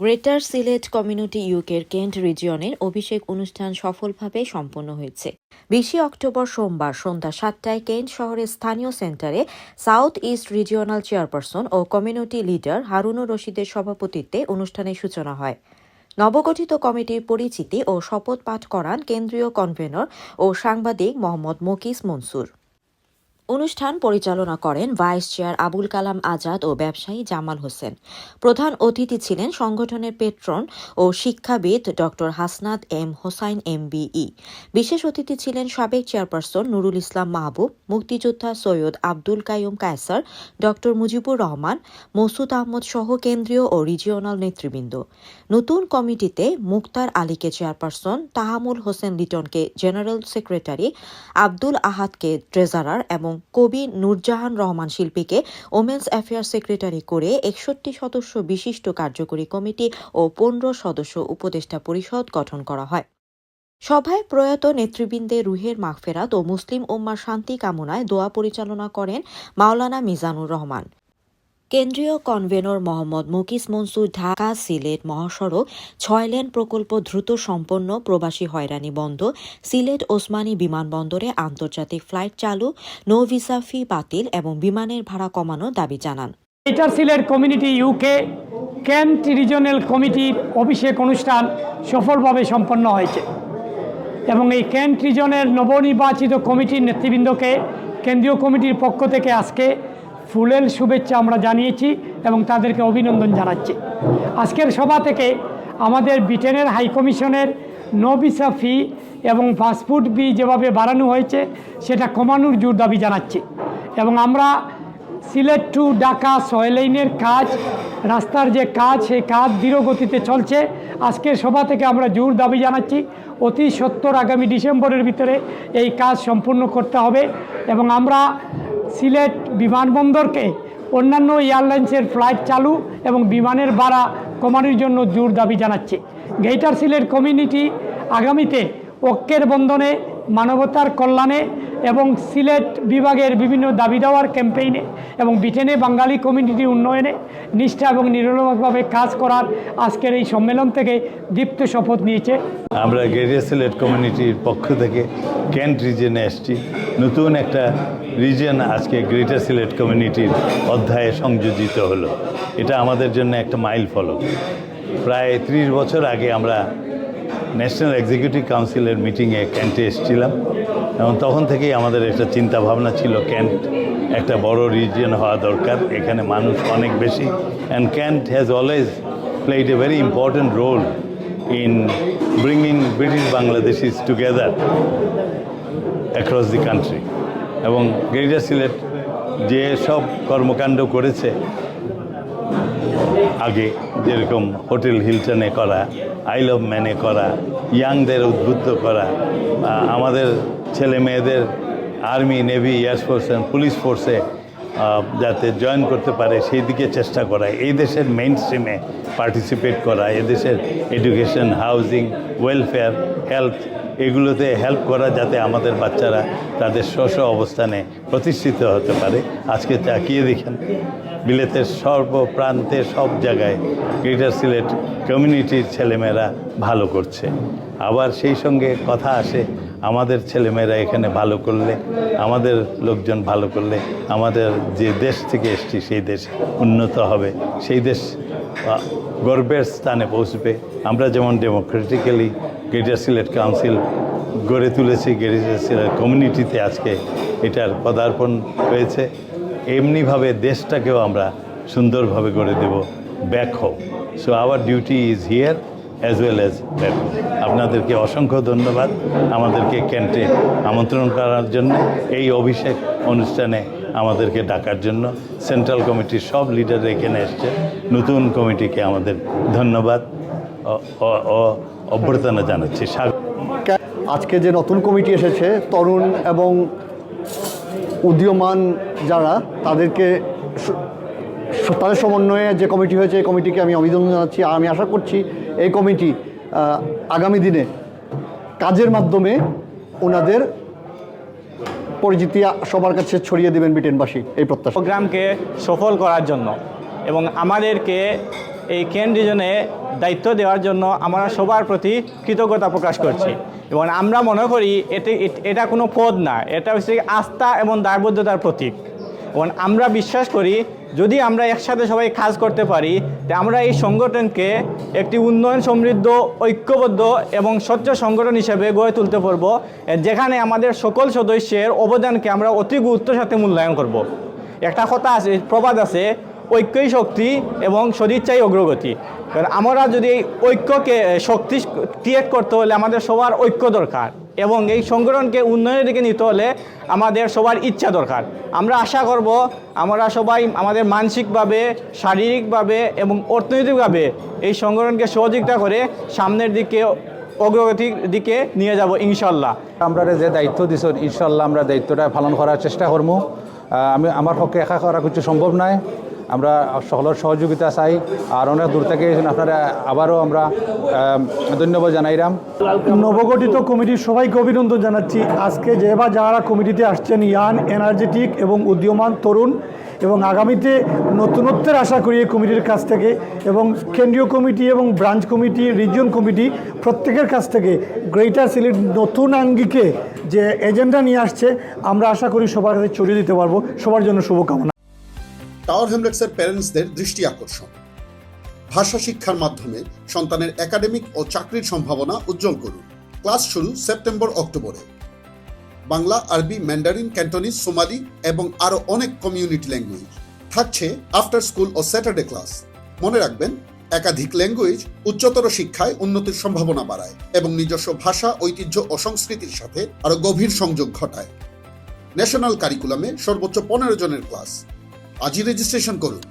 Greater Sylhet community ইউকের Kent রিজিয়নের অভিষেক অনুষ্ঠান সফলভাবে সম্পন্ন হয়েছে। বিশে অক্টোবর সোমবার সন্ধ্যা সাতটায় কেন্ট শহরের স্থানীয় সেন্টারে সাউথ ইস্ট রিজিওনাল চেয়ারপারসন ও কমিউনিটি লিডার হারুনুর রশিদের সভাপতিত্বে অনুষ্ঠানের সূচনা হয়। নবগঠিত কমিটির পরিচিতি ও শপথ পাঠ করান কেন্দ্রীয় কনভেনর ও সাংবাদিক মোহাম্মদ মকিস মনসুর। অনুষ্ঠান পরিচালনা করেন ভাইস চেয়ার আবুল কালাম আজাদ ও ব্যবসায়ী জামাল হোসেন। প্রধান অতিথি ছিলেন সংগঠনের পেট্রন ও শিক্ষাবিদ doctor Hasnat M Hossain, MBE. বিশেষ অতিথি ছিলেন সাবেক চেয়ারপারসন নুরুল ইসলাম মাহবুব, মুক্তিযোদ্ধা সৈয়দ আব্দুল কাইয়ুম কায়সার, ডক্টর মুজিবুর রহমান, মসুদ আহমদ সহ কেন্দ্রীয় ও রিজিওনাল নেতৃবৃন্দ। নতুন কমিটিতে মুক্তার আলীকে চেয়ারপারসন, তাহামুল হোসেন লিটনকে জেনারেল সেক্রেটারি, আব্দুল আহাদকে ট্রেজারার এবং কবি নূরজাহান রহমান শিল্পীকে ওমেন্স অ্যাফেয়ার সেক্রেটারি করে একষট্টি সদস্য বিশিষ্ট কার্যকরী কমিটি ও পনেরো সদস্য উপদেষ্টা পরিষদ গঠন করা হয়। সভায় প্রয়াত নেতৃবৃন্দে রুহের মাগফেরাত ও মুসলিম ওম্মার শান্তি কামনায় দোয়া পরিচালনা করেন মাওলানা মিজানুর রহমান। কেন্দ্রীয় কনভেনর মোহাম্মদ মুকিস মনসুর ঢাকা সিলেট মহাসড়ক ছয় লেন প্রকল্প দ্রুত সম্পন্ন, প্রবাসী হয়রানি বন্ধ, সিলেট ওসমানী বিমানবন্দরে আন্তর্জাতিক ফ্লাইট চালু, নো ভিসা ফি বাতিল এবং বিমানের ভাড়া কমানোর দাবি জানান। Greater Sylhet community UK Kent regional কমিটির অভিষেক অনুষ্ঠান সফলভাবে সম্পন্ন হয়েছে এবং এই কেন্ট রিজনের নবনির্বাচিত কমিটির নেতৃবৃন্দকে কেন্দ্রীয় কমিটির পক্ষ থেকে আজকে ফুলেল শুভেচ্ছা আমরা জানিয়েছি এবং তাদেরকে অভিনন্দন জানাচ্ছি। আজকের সভা থেকে আমাদের ব্রিটেনের হাইকমিশনের নো ভিসা ফি এবং পাসপোর্ট ফি যেভাবে বাড়ানো হয়েছে, সেটা কমানোর জোর দাবি জানাচ্ছি। এবং আমরা সিলেট টু ঢাকা ছয় লাইনের কাজ, রাস্তার যে কাজ, সেই কাজ ধীর গতিতে চলছে। আজকের সভা থেকে আমরা জোর দাবি জানাচ্ছি, অতি সত্তর আগামী ডিসেম্বরের ভিতরে এই কাজ সম্পূর্ণ করতে হবে। এবং আমরা সিলেট বিমানবন্দরকে অন্যান্য এয়ারলাইন্সের ফ্লাইট চালু এবং বিমানের ভাড়া কমানোর জন্য জোর দাবি জানাচ্ছে। গেইটার সিলেট কমিউনিটি আগামীতে ঐক্যের বন্ধনে, মানবতার কল্যাণে এবং সিলেট বিভাগের বিভিন্ন দাবি দেওয়ার ক্যাম্পেইনে এবং ব্রিটেনে বাঙালি কমিউনিটি উন্নয়নে নিষ্ঠা এবং নিরলভাবে কাজ করার আজকের এই সম্মেলন থেকে দীপ্ত শপথ নিয়েছে। আমরা গ্রেটার সিলেট কমিউনিটির পক্ষ থেকে ক্যান্ট রিজনে এসেছি। নতুন একটা রিজন আজকে গ্রেটার সিলেট কমিউনিটির অধ্যায়ে সংযোজিত হলো। এটা আমাদের জন্য একটা মাইল ফলক। প্রায় ত্রিশ বছর আগে আমরা ন্যাশনাল এক্সিকিউটিভ কাউন্সিলের মিটিংয়ে ক্যান্টে এসেছিলাম। এবং তখন থেকেই আমাদের একটা চিন্তা ভাবনা ছিল ক্যান্ট একটা বড় রিজিয়ন হওয়া দরকার? এখানে মানুষ অনেক বেশি। And Kent has always played a very important role in bringing British Bangladeshis together across the country এবং গ্রেটার সিলেট যে সব কর্মকাণ্ড করেছে, আগে যেরকম হোটেল হিলটনে করা আই লভ ম্যানে করা, ইয়াংদের উদ্বুদ্ধ করা আমাদের ছেলে মেয়েদের army, navy air force and police ফোর্সে যাতে জয়েন করতে পারে, সেই দিকে চেষ্টা করা, এই দেশের মেইন স্ট্রিমে পার্টিসিপেট করা এদেশের এডুকেশন হাউজিং ওয়েলফেয়ার হেলথ এগুলোতে হেল্প করা যাতে আমাদের বাচ্চারা তাদের স্ব অবস্থানে প্রতিষ্ঠিত হতে পারে। আজকে তাকিয়ে দেখেন, বিলেতের সর্বপ্রান্তে সব জায়গায় গ্রেটার সিলেট কমিউনিটির ছেলেমেয়েরা ভালো করছে। আবার সেই সঙ্গে কথা আসে, আমাদের ছেলেমেয়েরা এখানে ভালো করলে, আমাদের লোকজন ভালো করলে, আমাদের যে দেশ থেকে এসছি সেই দেশ উন্নত হবে। সেই দেশ গর্বের স্থানে পৌঁছবে। আমরা যেমন ডেমোক্রেটিক্যালি গ্রেটার সিলেট কাউন্সিল গড়ে তুলেছি গ্রেটার সিলেট কমিউনিটিতে আজকে এটার পদার্পণ হয়েছে। এমনিভাবে দেশটাকেও আমরা সুন্দরভাবে গড়ে দেব back home so our duty is here as well as back home আপনাদেরকে অসংখ্য ধন্যবাদ। আমাদেরকে ক্যান্টে আমন্ত্রণ করার জন্য এই অভিষেক অনুষ্ঠানে আমাদেরকে ডাকার জন্য সেন্ট্রাল কমিটির সব লিডার এখানে এসছে। নতুন কমিটিকে আমাদের ধন্যবাদ অভ্যর্থনা জানাচ্ছি। আজকে যে নতুন কমিটি এসেছে, তরুণ এবং উদীয়মান যারা, তাদেরকে তাদের সমন্বয়ে যে কমিটি হয়েছে, এই কমিটিকে আমি অভিনন্দন জানাচ্ছি। আর আমি আশা করছি এই কমিটি আগামী দিনে কাজের মাধ্যমে ওনাদের পরিচিতি সবার কাছে ছড়িয়ে দেবেন ব্রিটেনবাসী এই প্রত্যাশা। প্রোগ্রামকে সফল করার জন্য এবং আমাদেরকে এই কেন রিজনে দায়িত্ব দেওয়ার জন্য আমরা সবার প্রতি কৃতজ্ঞতা প্রকাশ করছি। এবং আমরা মনে করি এতে এটা কোনো পদ না, এটা হচ্ছে আস্থা এবং দায়বদ্ধতার প্রতীক। আমরা বিশ্বাস করি যদি আমরা একসাথে সবাই কাজ করতে পারি, তে আমরা এই সংগঠনকে একটি উন্নয়ন সমৃদ্ধ, ঐক্যবদ্ধ এবং স্বচ্ছ সংগঠন হিসেবে গড়ে তুলতে পারব, যেখানে আমাদের সকল সদস্যের অবদানকে আমরা অতি গুরুত্বের সাথে মূল্যায়ন করব। একটা কথা আছে, প্রবাদ আছে, ঐক্যই শক্তি এবং সদিচ্ছাই অগ্রগতি। কারণ আমরা যদি এই ঐক্যকে, শক্তি ক্রিয়েট করতে হলে আমাদের সবার ঐক্য দরকার। এবং এই সংগঠনকে উন্নয়নের দিকে নিতে হলে আমাদের সবার ইচ্ছা দরকার। আমরা আশা করব আমরা সবাই আমাদের মানসিকভাবে, শারীরিকভাবে এবং অর্থনৈতিকভাবে এই সংগঠনকে সহযোগিতা করে সামনের দিকে, অগ্রগতির দিকে নিয়ে যাব ইনশাল্লাহ। আমরা যে দায়িত্ব দিছেন ইনশাল্লাহ আমরা দায়িত্বটা পালন করার চেষ্টা করব আমি, আমার পক্ষে একা করা কিছু সম্ভব নয় আমরা সকলের সহযোগিতা চাই আর অনেক দূর থেকে আপনারা আবারও আমরা ধন্যবাদ জানাইলাম নবগঠিত কমিটির সবাইকে অভিনন্দন জানাচ্ছি। আজকে যে বা যারা কমিটিতে আসছেন, ইয়ান, এনার্জেটিক এবং উদীয়মান তরুণ, এবং আগামীতে নতুনত্বের আশা করি এই কমিটির কাছ থেকে এবং কেন্দ্রীয় কমিটি এবং ব্রাঞ্চ কমিটি, রিজিয়ন কমিটি, প্রত্যেকের কাছ থেকে গ্রেটার সিলেট নতুন আঙ্গিকে যে এজেন্ডা নিয়ে আসছে, আমরা আশা করি সবার কাছে ছড়িয়ে দিতে পারব। সবার জন্য শুভকামনা। টাওয়ার হ্যামলেটসের প্যারেন্টসদের দৃষ্টি আকর্ষণ। ভাষা শিক্ষার মাধ্যমে সন্তানের একাডেমিক ও চাকরির সম্ভাবনা উজ্জ্বল করুন। ক্লাস শুরু সেপ্টেম্বর, অক্টোবরে। বাংলা, আরবি, ম্যান্ডারিন, ক্যান্টনিজ, সোমালি এবং আরও অনেক কমিউনিটি ল্যাঙ্গুয়েজ থাকছে আফটার স্কুল ও স্যাটারডে ক্লাস মনে রাখবেন, একাধিক ল্যাঙ্গুয়েজ উচ্চতর শিক্ষায় উন্নতির সম্ভাবনা বাড়ায় এবং নিজস্ব ভাষা, ঐতিহ্য ও সংস্কৃতির সাথে আরও গভীর সংযোগ ঘটায়। ন্যাশনাল কারিকুলামে সর্বোচ্চ পনেরো জনের ক্লাস আজই রেজিস্ট্রেশন করুন।